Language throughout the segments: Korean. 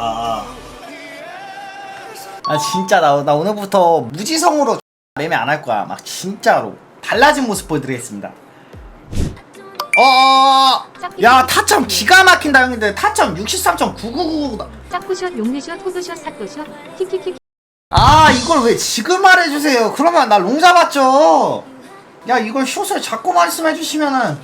아. 아 진짜 나, 나 오늘부터 무지성으로 매매 안 할 거야. 막 진짜로 달라진 모습 보여드리겠습니다. 어, 야 타점 기가 막힌다 형님들 타점 63.999. 짝구샷, 용리샷, 호그샷, 사또샷, 키키키 아 이걸 왜 지금 말해주세요. 그러면 나 롱 잡았죠. 야 이걸 숏을 자꾸 말씀해주시면은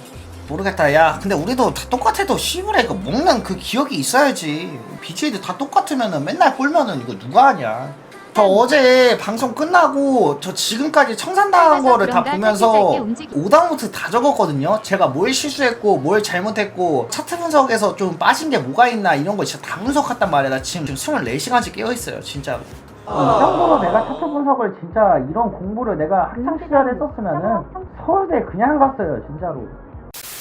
모르겠다. 야 근데 우리도 다 똑같아도 시부레 그 먹는 그 기억이 있어야지. BJ도 다 똑같으면은 맨날 꼴면은 이거 누가 하냐. 저 어제 방송 끝나고 저 지금까지 청산당한 거를 다 보면서 오다노트 다 적었거든요. 제가 뭘 실수했고 뭘 잘못했고 차트 분석에서 좀 빠진 게 뭐가 있나 이런 거 진짜 다 분석했단 말이야. 나 지금 지금 24시간째 깨어 있어요. 진짜로. 이 정도로 내가 차트 분석을 진짜 이런 공부를 내가 학창 시절에 했었으면은 서울대 그냥 갔어요 진짜로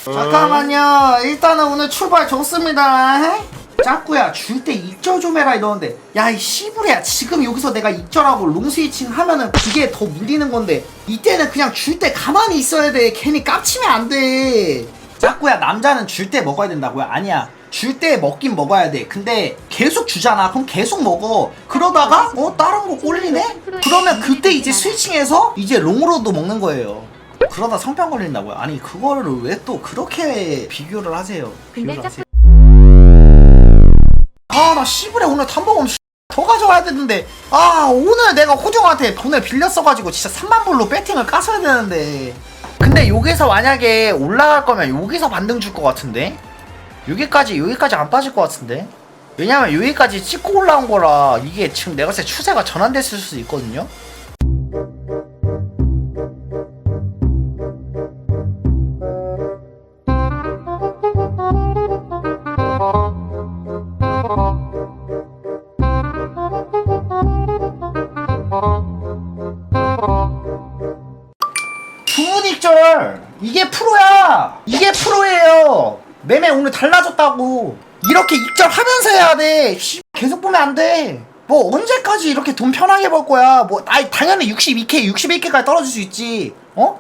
잠깐만요. 일단은 오늘 출발 좋습니다. 짝구야 줄때 입절 좀 해라 이러는데. 야이 씨부레야. 지금 여기서 내가 입절하고 롱 스위칭 하면은 그게 더 물리는 건데. 이때는 그냥 줄 때 가만히 있어야 돼. 괜히 깝치면 안돼. 짝구야 남자는 줄 때 먹어야 된다고요? 아니야. 줄 때 먹긴 먹어야 돼. 근데 계속 주잖아. 그럼 계속 먹어. 그러다가 어 다른 거 꼴리네? 그러면 그때 이제 스위칭해서 이제 롱으로도 먹는 거예요 그러다 성병 걸린다고요? 아니 그거를 왜 또 그렇게 비교를 하세요? 근데 비교를 짝- 하세요. 아나 씨부레 오늘 씨- 더 가져와야 되는데. 아 오늘 내가 호정한테 돈을 빌렸어가지고 진짜 3만 불로 배팅을 까서야 되는데. 근데 여기서 만약에 올라갈 거면 여기서 반등 줄 것 같은데? 여기까지 여기까지 안 빠질 것 같은데? 왜냐면 여기까지 찍고 올라온 거라 이게 지금 내가 봤을 때 추세가 전환됐을 수도 있거든요 이게 프로야! 이게 프로예요! 매매 오늘 달라졌다고! 이렇게 익절하면서 해야 돼! 씨, 계속 보면 안 돼 뭐 언제까지 이렇게 돈 편하게 벌 거야? 뭐 아이 당연히 62K 61K까지 떨어질 수 있지! 어?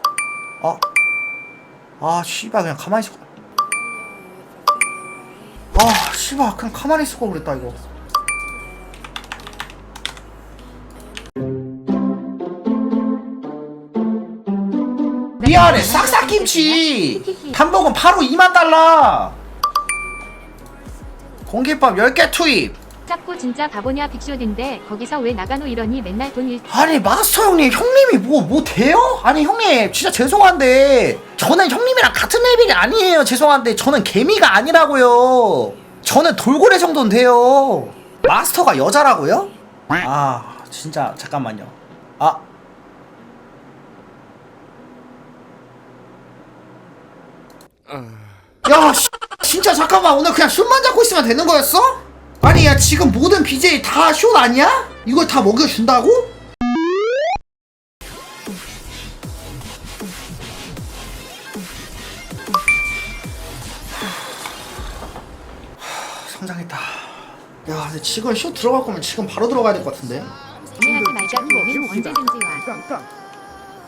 아, 아 씨발 그냥 가만히 있을 거 아 씨발 그냥 가만히 있을 걸 그랬다 이거 위아래 싹싹김치. 단복은 바로 2만 달러 공깃밥 10개 투입. 짝구 진짜 바보냐 빅쇼인데 거기서 왜 나가노 이러니 맨날 돈 일... 아니 마스터 형님 형님이 뭐뭐 돼요? 아니 형님 진짜 죄송한데. 저는 형님이랑 같은 레벨이 아니에요. 죄송한데 저는 개미가 아니라고요. 저는 돌고래 정도는 돼요. 마스터가 여자라고요? 아 진짜 잠깐만요. 아 야, 씨, 진짜 잠깐만 오늘 그냥 슛만 잡고 있으면 되는 거였어? 아니 야 지금 모든 BJ 다 슛 아니야? 이걸 다 먹여준다고? 하, 성장했다. 야, 근데 지금 슛 들어갈 거면 지금 바로 들어가야 될 것 같은데. 구매하지 말자 기회는 언제든지 와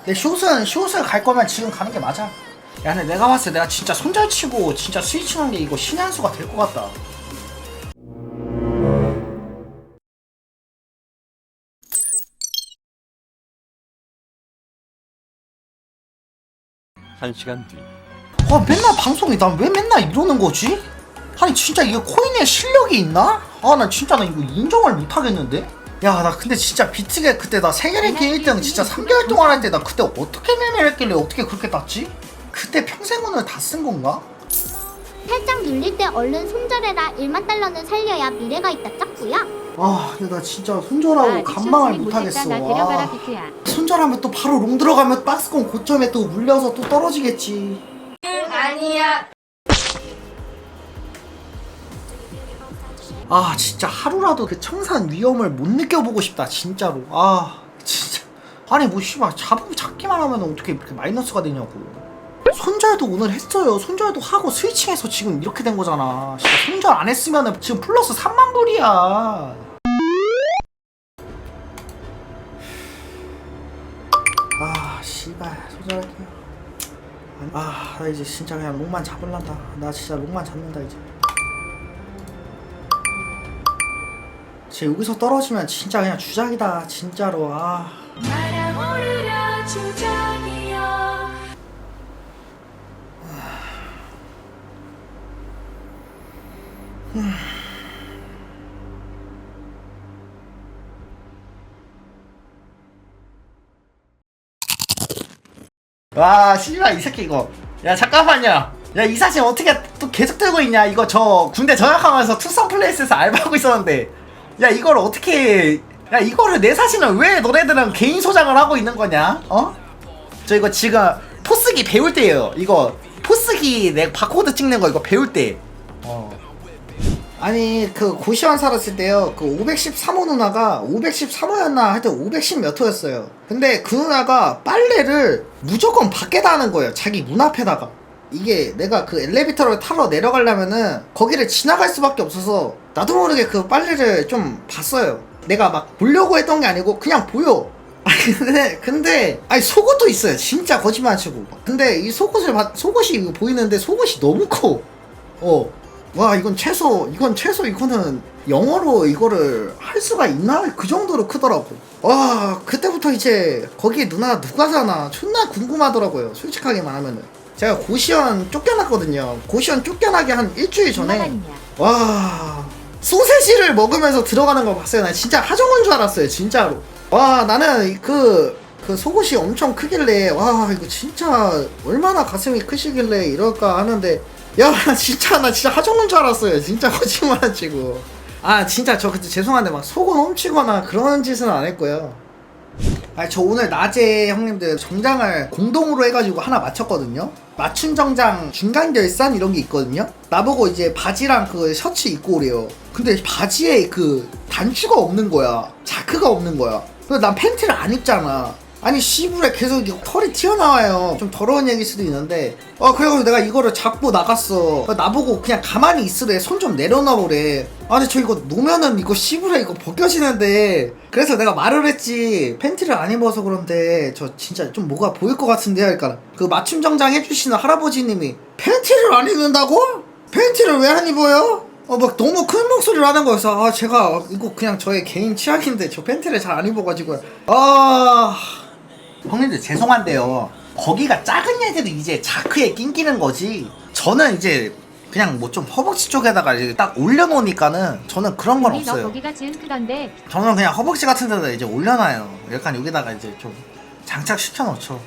내 슛은 슛을 갈 거면 지금 가는 게 맞아. 야, 근데 내가 봤을 때 내가 진짜 손잘 치고 진짜 스위칭한 게 이거 신의 한 수가 될 것 같다. 한 시간 뒤 아 맨날 방송에 난왜 맨날 이러는 거지? 아니 진짜 이게 코인에 실력이 있나? 아 나 진짜 나 이거 인정을 못 하겠는데? 야 나 근데 진짜 비트게 그때 나 세계 랭킹 1등 진짜 3개월 동안 할 때 나 그때 어떻게 매매를 했길래 어떻게 그렇게 땄지? 그때 평생운을 다 쓴 건가? 살짝 눌릴 때 얼른 손절해라. 1만 달러는 살려야 미래가 있다. 짝구야. 아 근데 나 진짜 손절하고 간망을 못 하겠어. 나 데려가라 아, 비트야. 손절하면 또 바로 롱 들어가면 박스권 고점에 또 물려서 또 떨어지겠지. 아 진짜 하루라도 그 청산 위험을 못 느껴보고 싶다 진짜로. 아 진짜. 아니 뭐 씨발 잡으면 잡기만 하면 어떻게 이렇게 마이너스가 되냐고 손절도 오늘 했어요. 손절도 하고 스위칭해서 지금 이렇게 된 거잖아. 진짜 손절 안 했으면 지금 플러스 3만 불이야. 아 씨발. 손절할게요. 아, 나 이제 진짜 그냥 롱만 잡을란다. 나 진짜 롱만 잡는다 이제. 쟤 여기서 떨어지면 진짜 그냥 주작이다 진짜로. 아. 날아오르려 주장이여 와 씨발 이 새끼 이거. 야 잠깐만요. 야 이 사진 어떻게 또 계속 들고 있냐? 이거 저 군대 전역하면서 투썸 플레이스에서 알바하고 있었는데. 야 이걸 어떻게 야 이거를 내 사진을 왜 너네들은 개인 소장을 하고 있는 거냐? 어? 저 이거 지금 포스기 배울 때예요 이거. 포스기 내 바코드 찍는 거 이거 배울 때. 어. 아니 그 고시원 살았을 때요. 그 513호 누나가 513호였나 하여튼 510 몇 호였어요. 근데 그 누나가 빨래를 무조건 밖에다 하는 거예요. 자기 문 앞에다가. 이게 내가 그 엘리베이터를 타러 내려가려면은 거기를 지나갈 수밖에 없어서 나도 모르게 그 빨래를 좀 봤어요. 내가 막 보려고 했던 게 아니고 그냥 보여. 근데 근데 아니 속옷도 있어요. 진짜 거짓말 안 치고. 근데 이 속옷을 봐 속옷이 보이는데 속옷이 너무 커어 와 이건 최소 이건 최소 이거는 영어로 이거를 할 수가 있나? 그 정도로 크더라고. 와 그때부터 이제 거기에 누나 누가 사나 존나 궁금하더라고요 솔직하게 말하면은. 제가 고시원 쫓겨났거든요. 고시원 쫓겨나기 한 일주일 전에? 와 소세지를 먹으면서 들어가는 거 봤어요. 나 진짜 하정우인 줄 알았어요 진짜로. 와 나는 그 그 속옷이 엄청 크길래 와 이거 진짜 얼마나 가슴이 크시길래 이럴까 하는데 야 나 진짜 나 진짜 하정우인 줄 알았어요. 진짜 거짓말 안 치고. 아 진짜 저 그때 죄송한데 막 속옷 훔치거나 그런 짓은 안 했고요. 아니 저 오늘 낮에 형님들 정장을 공동으로 해가지고 하나 맞췄거든요. 맞춤 정장 중간 결산 이런 게 있거든요. 나보고 이제 바지랑 그 셔츠 입고 오래요. 근데 바지에 그 단추가 없는 거야. 자크가 없는 거야. 그래서 난 팬티를 안 입잖아 아니 씨부레 계속 이게 털이 튀어나와요. 좀 더러운 얘기일 수도 있는데. 어 그래가지고 내가 이거를 잡고 나갔어. 그래서 나보고 그냥 가만히 있으래. 손 좀 내려놔보래. 아니 저 이거 놓으면은 이거 씨부레 이거 벗겨지는데. 그래서 내가 말을 했지. 팬티를 안 입어서 그런데 저 진짜 좀 뭐가 보일 것 같은데 하니까 그 맞춤 정장 해주시는 할아버지님이 팬티를 안 입는다고? 팬티를 왜 안 입어요? 어막 너무 큰 목소리를 하는 거여서. 아 제가 이거 그냥 저의 개인 취향인데 저 팬티를 잘 안 입어가지고 아 형님들 죄송한데요. 거기가 작은 애들이 이제 자크에 낑기는 거지. 저는 이제 그냥 뭐 좀 허벅지 쪽에다가 이제 딱 올려놓으니까는 저는 그런 건 우리 너 없어요. 거기가 지은 크던데. 저는 그냥 허벅지 같은 데다 이제 올려놔요. 약간 여기다가 이제 좀 장착시켜 놓죠